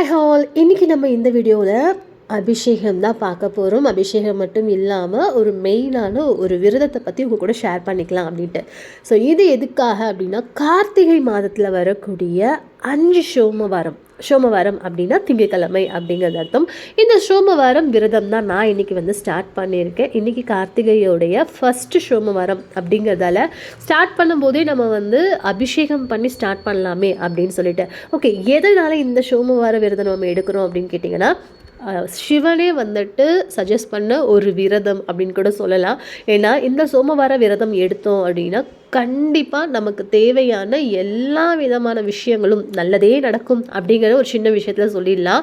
Hi hall இன்றைக்கி நம்ம இந்த வீடியோவில் அபிஷேகம் தான் பார்க்க போகிறோம் அபிஷேகம் மட்டும் இல்லாமல் ஒரு மெயினான ஒரு விரதத்தை பற்றி உங்கள் கூட ஷேர் பண்ணிக்கலாம் அப்படின்ட்டு. ஸோ இது எதுக்காக அப்படின்னா கார்த்திகை மாதத்தில் வரக்கூடிய அஞ்சு சோமவாரம். சோமவாரம் அப்படின்னா திங்கட்கிழமை அப்படிங்கிறது அர்த்தம். இந்த சோமவாரம் விரதம் தான் நான் இன்றைக்கி வந்து ஸ்டார்ட் பண்ணியிருக்கேன். இன்றைக்கி கார்த்திகையோடைய ஃபஸ்ட்டு சோமவாரம் அப்படிங்கிறதால ஸ்டார்ட் பண்ணும்போதே நம்ம வந்து அபிஷேகம் பண்ணி ஸ்டார்ட் பண்ணலாமே அப்படின்னு சொல்லிட்டு. ஓகே எதனால் இந்த சோமவார விரதம் நம்ம எடுக்கிறோம் அப்படின்னு கேட்டிங்கன்னா சிவனே வந்துட்டு சஜஸ்ட் பண்ண ஒரு விரதம் அப்படின்னு கூட சொல்லலாம். ஏன்னா இந்த சோமவார விரதம் எடுத்தோம் அப்படின்னா கண்டிப்பாக நமக்கு தேவையான எல்லா விதமான விஷயங்களும் நல்லதே நடக்கும் அப்படிங்கிற ஒரு சின்ன விஷயத்தில் சொல்லிடலாம்.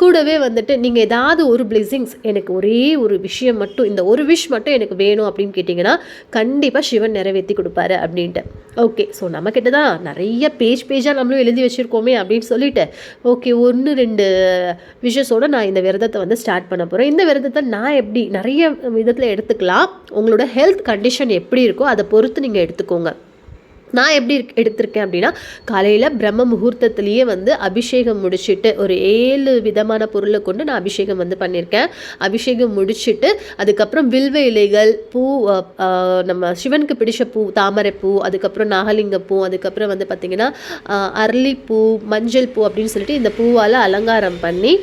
கூடவே வந்துட்டு நீங்கள் ஏதாவது ஒரு பிளெஸிங்ஸ் எனக்கு ஒரே ஒரு விஷயம் மட்டும் இந்த ஒரு விஷ் மட்டும் எனக்கு வேணும் அப்படின்னு கேட்டிங்கன்னா கண்டிப்பாக சிவன் நிறைவேற்றி கொடுப்பாரு அப்படின்ட்டு. ஓகே ஸோ நம்மக்கிட்ட தான் நிறைய பேஜ் பேஜாக நம்மளும் எழுதி வச்சுருக்கோமே அப்படின்னு சொல்லிட்டு ஓகே ஒன்று ரெண்டு விஷயத்தோட நான் இந்த விரதத்தை வந்து ஸ்டார்ட் பண்ண போகிறேன் இந்த விரதத்தை நான் எப்படி நிறைய விதத்தில் எடுத்துக்கலாம் உங்களோட ஹெல்த் கண்டிஷன் எப்படி இருக்கோ அதை பொறுத்து நீங்கள் எடுத்துக்கலாம் எடுத்துக்கோங்க. நான் எப்படி எடுத்திருக்கேன் அப்படின்னா காலையில் பிரம்ம முகூர்த்தத்துலேயே வந்து அபிஷேகம் முடிச்சிட்டு ஒரு ஏழு விதமான பொருளை கொண்டு நான் அபிஷேகம் வந்து பண்ணியிருக்கேன். அபிஷேகம் முடிச்சுட்டு அதுக்கப்புறம் வில்வ இலைகள் பூ நம்ம சிவனுக்கு பிடிச்ச பூ தாமரை பூ அதுக்கப்புறம் நாகலிங்க பூ அதுக்கப்புறம் வந்து பார்த்திங்கன்னா அரளிப்பூ மஞ்சள் பூ அப்படின்னு சொல்லிட்டு இந்த பூவால் அலங்காரம் பண்ணி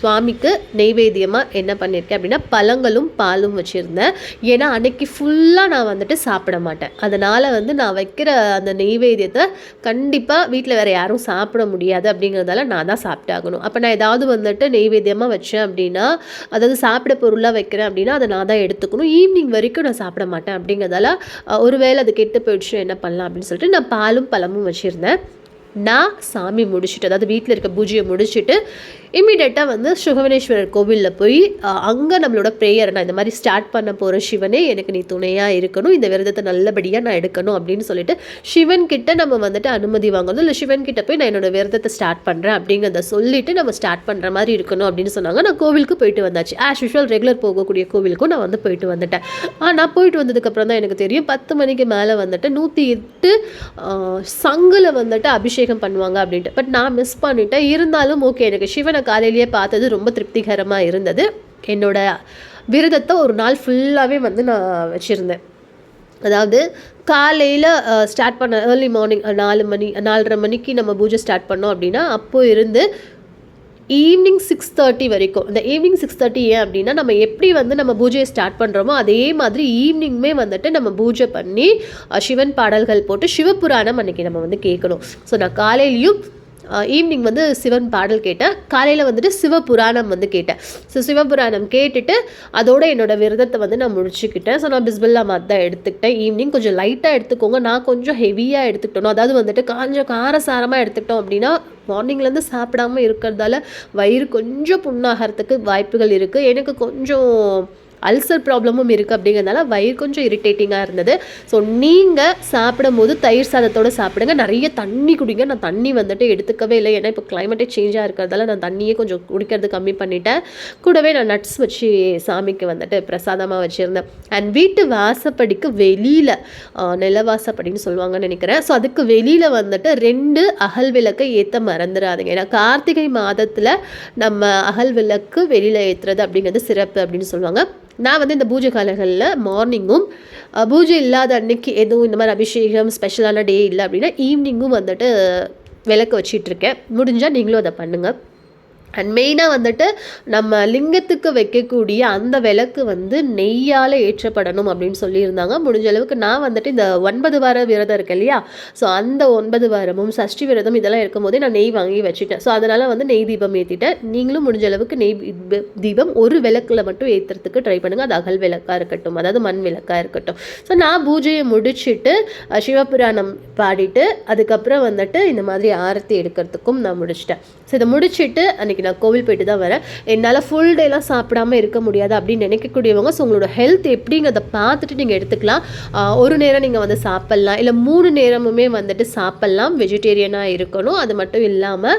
சுவாமிக்கு நெய்வேத்தியமாக என்ன பண்ணியிருக்கேன் அப்படின்னா பழங்களும் பாலும் வச்சுருந்தேன். ஏன்னா அன்னைக்கு ஃபுல்லாக நான் வந்துட்டு சாப்பிட மாட்டேன். அதனால் வந்து நான் வைக்கிற அந்த நெய்வேத்தியத்தை கண்டிப்பாக வீட்டில் வேறு யாரும் சாப்பிட முடியாது அப்படிங்கிறதால நான் தான் சாப்பிட்டாகணும் அப்போ நான் ஏதாவது வந்துட்டு நெய்வேத்தியமாக வச்சேன் அப்படின்னா அதாவது சாப்பிட பொருளாக வைக்கிறேன் அப்படின்னா அதை நான் தான் எடுத்துக்கணும். ஈவினிங் வரைக்கும் நான் சாப்பிட மாட்டேன் அப்படிங்கிறதால ஒருவேளை அது கெட்டு போயிடுச்சு என்ன பண்ணலாம் அப்படின்னு சொல்லிட்டு நான் பாலும் பழமும் வச்சுருந்தேன். நான் சாமி முடிச்சுட்டு அதாவது வீட்டில் இருக்க பூஜையை முடிச்சுட்டு இம்மிடியட்டாக வந்து சுகவனேஸ்வரர் கோவிலில் போய் அங்கே நம்மளோட ப்ரேயர் நான் இந்த மாதிரி ஸ்டார்ட் பண்ண போகிற சிவனே எனக்கு நீ துணையாக இருக்கணும் இந்த விரதத்தை நல்லபடியாக நான் எடுக்கணும் அப்படின்னு சொல்லிட்டு சிவன்கிட்ட நம்ம வந்துட்டு அனுமதி வாங்கணும் இல்லை சிவன்கிட்ட போய் நான் என்னோட விரதத்தை ஸ்டார்ட் பண்ணுறேன் அப்படிங்கிறத சொல்லிட்டு நம்ம ஸ்டார்ட் பண்ணுற மாதிரி இருக்கணும் அப்படின்னு சொன்னாங்க. நான் கோவிலுக்கு போயிட்டு வந்தாச்சு. ஆஸ் யூஷுவல் ரெகுலர் போகக்கூடிய கோவிலுக்கும் நான் வந்து போயிட்டு வந்துட்டேன். ஆனால் போயிட்டு வந்ததுக்கப்புறம் தான் எனக்கு தெரியும் பத்து மணிக்கு மேலே வந்துட்டு நூற்றி எட்டு சங்கில் வந்துட்டு அபிஷேகம் பண்ணுவாங்க அப்படின்ட்டு. பட் நான் மிஸ் பண்ணிட்டேன். இருந்தாலும் ஓகே எனக்கு சிவனை காலையிலேயே பார்த்தது ரொம்ப திருப்திகரமாக இருந்தது. என்னோட விரதத்தை ஒரு நாள் ஃபுல்லாகவே வந்து நான் வச்சுருந்தேன். அதாவது காலையில் ஸ்டார்ட் பண்ண ஏர்லி மார்னிங் நாலு மணி நாலரை மணிக்கு நம்ம பூஜை ஸ்டார்ட் பண்ணோம் அப்படின்னா அப்போ இருந்து ஈவினிங் சிக்ஸ் தேர்ட்டி வரைக்கும். இந்த ஈவினிங் சிக்ஸ் தேர்ட்டி ஏன் அப்படின்னா நம்ம எப்படி வந்து நம்ம பூஜையை ஸ்டார்ட் பண்ணுறோமோ அதே மாதிரி ஈவினிங்குமே வந்துட்டு நம்ம பூஜை பண்ணி சிவன் பாடல்கள் போட்டு சிவபுராணம் அன்னைக்கு நம்ம வந்து கேட்கணும். ஸோ நான் காலையிலையும் ஈவினிங் வந்து சிவன் பாடல் கேட்டேன் காலையில் வந்துட்டு சிவபுராணம் வந்து கேட்டேன் ஸோ சிவபுராணம் கேட்டுட்டு அதோட என்னோட விரதத்தை வந்து நான் முடிச்சுக்கிட்டேன். ஸோ நான் பிஸ்பில்லா மாத் தான் எடுத்துக்கிட்டேன். ஈவினிங் கொஞ்சம் லைட்டாக எடுத்துக்கோங்க. நான் கொஞ்சம் ஹெவியாக எடுத்துக்கிட்டோம். அதாவது வந்துட்டு கொஞ்சம் காரசாரமாக எடுத்துக்கிட்டோம் அப்படின்னா மார்னிங்லேருந்து சாப்பிடாம இருக்கிறதால வயிறு கொஞ்சம் புண்ணாகிறதுக்கு வாய்ப்புகள் இருக்குது எனக்கு கொஞ்சம் அல்சர் ப்ராப்ளமும் இருக்குது அப்படிங்கிறதுனால வயிறு கொஞ்சம் இரிட்டேட்டிங்காக இருந்தது. ஸோ நீங்கள் சாப்பிடும்போது தயிர் சாதத்தோடு சாப்பிடுங்க. நிறைய தண்ணி குடிங்க. நான் தண்ணி வந்துட்டு எடுத்துக்கவே இல்லை. ஏன்னா இப்போ கிளைமேட்டே சேஞ்சாக இருக்கிறதால நான் தண்ணியே கொஞ்சம் குடிக்கிறது கம்மி பண்ணிட்டேன். கூடவே நான் நட்ஸ் வச்சு சாமிக்கு வந்துட்டு பிரசாதமாக வச்சுருந்தேன். அண்ட் வீட்டு வாசப்படிக்கு வெளியில் நிலவாசப்படின்னு சொல்லுவாங்கன்னு நினைக்கிறேன். ஸோ அதுக்கு வெளியில் வந்துட்டு ரெண்டு அகல் விளக்கை ஏற்ற மறந்துடாதீங்க. ஏன்னா கார்த்திகை மாதத்தில் நம்ம அகல் விளக்கு வெளியில் ஏற்றுறது அப்படிங்கிறது சிறப்பு அப்படின்னு சொல்லுவாங்க. நான் வந்து இந்த பூஜை காலங்களில் மார்னிங்கும் பூஜை இல்லாத அன்னைக்கு எதுவும் இந்த மாதிரி அபிஷேகம் ஸ்பெஷலான டே இல்லை அப்படின்னா ஈவினிங்கும் வந்துட்டு விளக்கு வச்சிட்ருக்கேன் முடிஞ்சால் நீங்களும் அதை பண்ணுங்கள் அண்ட் மெயினாக வந்துட்டு நம்ம லிங்கத்துக்கு வைக்கக்கூடிய அந்த விளக்கு வந்து நெய்யால் ஏற்றப்படணும் அப்படின்னு சொல்லியிருந்தாங்க. முடிஞ்ச அளவுக்கு நான் வந்துட்டு இந்த ஒன்பது வார விரதம் இருக்கு இல்லையா? ஸோ அந்த ஒன்பது வாரமும் சஷ்டி விரதம் இதெல்லாம் இருக்கும் போதே நான் நெய் வாங்கி வச்சுட்டேன். ஸோ அதனால் வந்து நெய் தீபம் ஏற்றிட்டேன் நீங்களும் முடிஞ்ச அளவுக்கு நெய் தீபம் ஒரு விளக்கில் மட்டும் ஏற்றுறதுக்கு ட்ரை பண்ணுங்கள் அது அகல் விளக்காக இருக்கட்டும் அதாவது மண் விளக்காக இருக்கட்டும். ஸோ நான் பூஜையை முடிச்சுட்டு சிவபுராணம் பாடிட்டு அதுக்கப்புறம் வந்துட்டு இந்த மாதிரி ஆரத்தி எடுக்கிறதுக்கும் நான் முடிச்சிட்டேன். ஸோ இதை முடிச்சுட்டு அன்றைக்கி நான் கோவில் போயிட்டு தான் வரேன். என்னால் ஃபுல் டேலாம் சாப்பிடாம இருக்க முடியாது அப்படின்னு நினைக்கக்கூடியவங்க ஸோ உங்களோட ஹெல்த் எப்படிங்கிறத பார்த்துட்டு நீங்கள் எடுத்துக்கலாம். ஒரு நேரம் நீங்கள் வந்து சாப்பிட்லாம். இல்லை மூணு நேரமுமே வந்துட்டு சாப்பிட்லாம். வெஜிடேரியனாக இருக்கணும். அது மட்டும் இல்லாமல்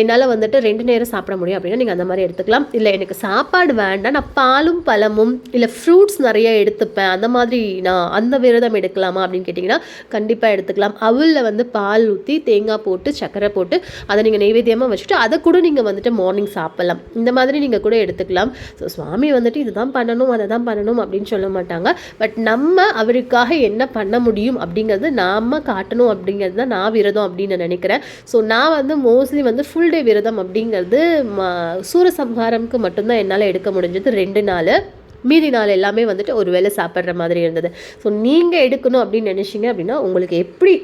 என்னால் வந்துட்டு ரெண்டு நேரம் சாப்பிட முடியும் அப்படின்னா நீங்கள் அந்த மாதிரி எடுத்துக்கலாம். இல்லை எனக்கு சாப்பாடு வேண்டாம். நான் பாலும் பழமும் இல்லை ஃப்ரூட்ஸ் நிறைய எடுத்துப்பேன். அந்த மாதிரி நான் அந்த விரதம் எடுக்கலாமா அப்படின்னு கேட்டிங்கன்னா கண்டிப்பாக எடுத்துக்கலாம். அவளில் வந்து பால் ஊற்றி தேங்காய் போட்டு சர்க்கரை போட்டு அதை நீங்கள் நைவேத்தியமாக வச்சுட்டு அதை கூட நீங்கள் வந்துட்டு மார்னிங் சாப்பிடலாம். இந்த மாதிரி நீங்கள் கூட எடுத்துக்கலாம். ஸோ சுவாமி வந்துட்டு இதுதான் பண்ணணும் அதை தான் பண்ணணும் அப்படின்னு சொல்ல மாட்டாங்க. பட் நம்ம அவருக்காக என்ன பண்ண முடியும் அப்படிங்கிறது நாம் காட்டணும் அப்படிங்கிறது தான் நான் விரதம் அப்படின்னு நான் நினைக்கிறேன். ஸோ நான் வந்து மோஸ்ட்லி வந்து ஃபுல் டே விரதம் அப்படிங்கிறது சூரசம்ஹாரம்க்கு மட்டும்தான் என்னால் எடுக்க முடிஞ்சது. ரெண்டு நாள். மீதி நாள் எல்லாமே வந்துட்டு ஒரு வேளை சாப்பிட்ற மாதிரி இருந்தது. ஸோ நீங்கள் எடுக்கணும் அப்படின்னு நினச்சிங்க அப்படின்னா உங்களுக்கு எப்படி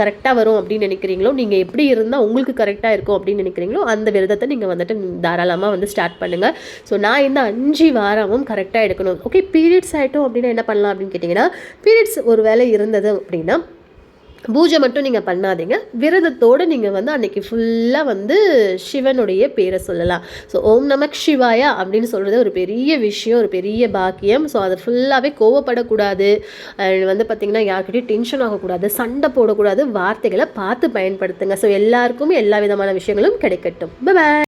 கரெக்டாக வரும் அப்படின்னு நினைக்கிறீங்களோ நீங்கள் எப்படி இருந்தால் உங்களுக்கு கரெக்டாக இருக்கும் அப்படின்னு நினைக்கிறீங்களோ அந்த விரதத்தை நீங்கள் வந்துட்டு தாராளமாக வந்து ஸ்டார்ட் பண்ணுங்கள் ஸோ நான் இந்த அஞ்சு வாரமும் கரெக்டாக எடுக்கணும். ஓகே பீரியட்ஸ் ஆகிட்டோம் அப்படின்னா என்ன பண்ணலாம் அப்படின்னு கேட்டிங்கன்னா பீரியட்ஸ் ஒரு வேலை இருந்தது அப்படின்னா பூஜை மட்டும் நீங்கள் பண்ணாதீங்க. விரதத்தோடு நீங்கள் வந்து அன்னைக்கு ஃபுல்லாக வந்து சிவனுடைய பேரை சொல்லலாம். ஸோ ஓம் நமக் சிவாயா அப்படின்னு சொல்கிறது ஒரு பெரிய விஷயம் ஒரு பெரிய பாக்கியம். ஸோ அதை ஃபுல்லாகவே கோவப்படக்கூடாது. அண்ட் வந்து பார்த்திங்கன்னா யார்கிட்டையும் டென்ஷன் ஆகக்கூடாது சண்டை போடக்கூடாது வார்த்தைகளை பார்த்து பயன்படுத்துங்க. ஸோ எல்லாருக்கும் எல்லா விதமான விஷயங்களும் கிடைக்கட்டும். பாய்